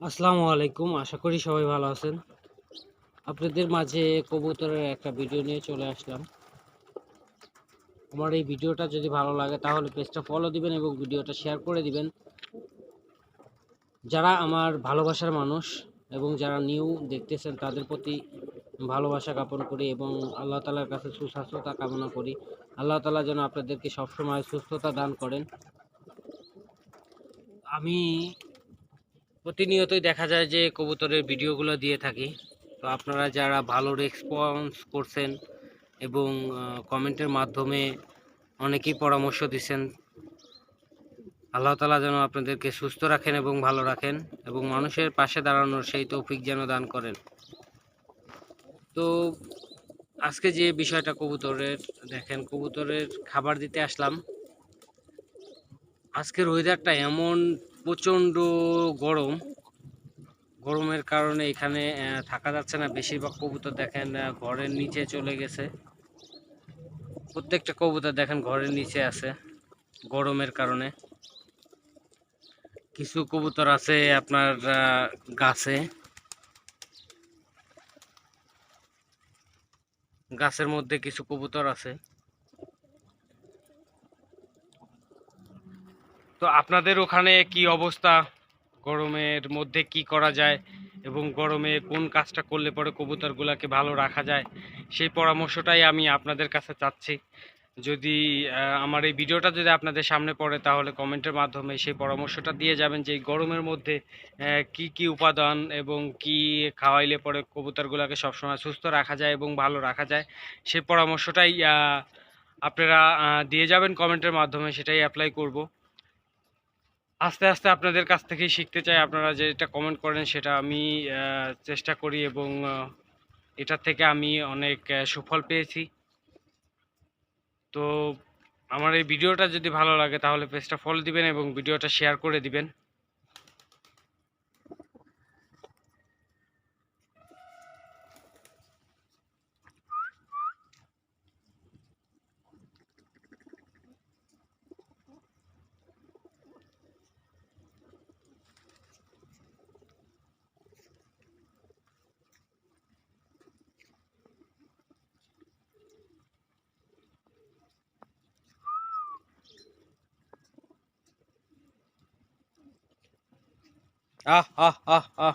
আসসালামু আলাইকুম, আশা করি সবাই ভালো আছেন। আপনাদের মাঝে কবুতরের একটা ভিডিও নিয়ে চলে আসলাম। আমার এই ভিডিওটা যদি ভালো লাগে তাহলে পেজটা ফলো দিবেন এবং ভিডিওটা শেয়ার করে দিবেন। যারা আমার ভালোবাসার মানুষ এবং যারা নিউ দেখতেছেন, তাদের প্রতি ভালোবাসা জ্ঞাপন করি এবং আল্লাহ তালার কাছে সুস্বাস্থ্যতা কামনা করি। আল্লাহ তালা যেন আপনাদেরকে সবসময় সুস্থতা দান করেন। আমি প্রতিনিয়তই দেখা যায় যে কবুতরের ভিডিওগুলো দিয়ে থাকি। তো আপনারা যারা ভালো রেসপন্স করছেন এবং কমেন্টের মাধ্যমে অনেকেই পরামর্শ দিচ্ছেন, আল্লাহ তালা যেন আপনাদেরকে সুস্থ রাখেন এবং ভালো রাখেন এবং মানুষের পাশে দাঁড়ানোর সেই তৌফিক যেন দান করেন। তো আজকে যে বিষয়টা কবুতরের, দেখেন কবুতরের খাবার দিতে আসলাম। আজকের ওয়েদারটা এমন প্রচণ্ড গরম। গরমের কারণে এখানে থাকা যাচ্ছে না। বেশিরভাগ কবুতর দেখেন ঘরের নিচে চলে গেছে। প্রত্যেকটা কবুতর দেখেন ঘরের নিচে আছে, গরমের কারণে। কিছু কবুতর আছে আপনার গাছে। গাছের মধ্যে কিছু কবুতর আছে। তো আপনাদের ওখানে কি অবস্থা? গরমের মধ্যে কি করা যায়? এবং গরমে কোন কাজটা করলে পরে কবুতরগুলোকে ভালো রাখা যায়? সেই পরামর্শটাই আমি আপনাদের কাছে চাচ্ছি। যদি আমার এই ভিডিওটা যদি আপনাদের সামনে পড়ে, তাহলে কমেন্টের মাধ্যমে সেই পরামর্শটা দিয়ে যাবেন যে গরমের মধ্যে কি কি উপাদান এবং কি খাওয়াইলে পরে কবুতরগুলোকে সবসময় সুস্থ রাখা যায় এবং ভালো রাখা যায়? সেই পরামর্শটাই আপনারা দিয়ে যাবেন কমেন্টের মাধ্যমে, সেটাই অ্যাপ্লাই করব। আস্তে আস্তে আপনাদের কাছ থেকেই শিখতে চাই। আপনারা যেটা কমেন্ট করেন সেটা আমি চেষ্টা করি এবং এটা থেকে আমি অনেক সুফল পেয়েছি। তো আমার এই ভিডিওটা যদি ভালো লাগে তাহলে পেজটা ফলো দিবেন এবং ভিডিওটা শেয়ার করে দিবেন। আহ আহ আহ আহ।